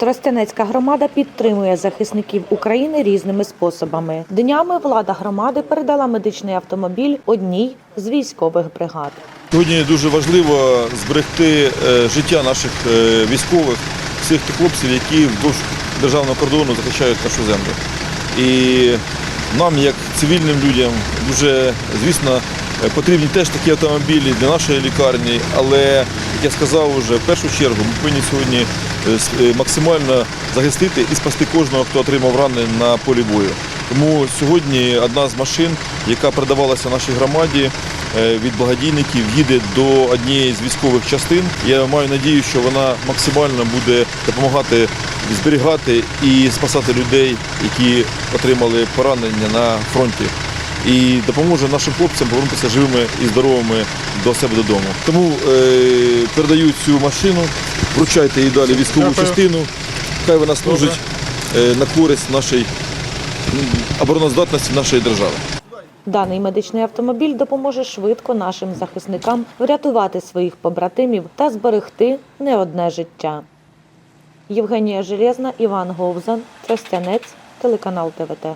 Тростянецька громада підтримує захисників України різними способами. Днями влада громади передала медичний автомобіль одній з військових бригад. Сьогодні дуже важливо зберегти е, життя наших е, військових, всіх тих хлопців, які вздовж державного кордону захищають нашу землю. І нам, як цивільним людям, дуже, звісно, потрібні теж такі автомобілі для нашої лікарні, але, як я сказав вже, в першу чергу ми повинні сьогодні е, е, максимально захистити і спасти кожного, хто отримав рани на полі бою. Тому сьогодні одна з машин, яка передавалася нашій громаді е, від благодійників, їде до однієї з військових частин. Я маю надію, що вона максимально буде допомагати зберігати і спасати людей, які отримали поранення на фронті. І допоможе нашим хлопцям повернутися живими і здоровими до себе додому. Тому е, передаю цю машину, вручайте її далі військову Дякую. частину. Хай вона служить е, на користь нашої обороноздатності нашої держави. Даний медичний автомобіль допоможе швидко нашим захисникам врятувати своїх побратимів та зберегти не одне життя. Євгенія Железна, Іван Говзан, Тростянець, телеканал ТВТ.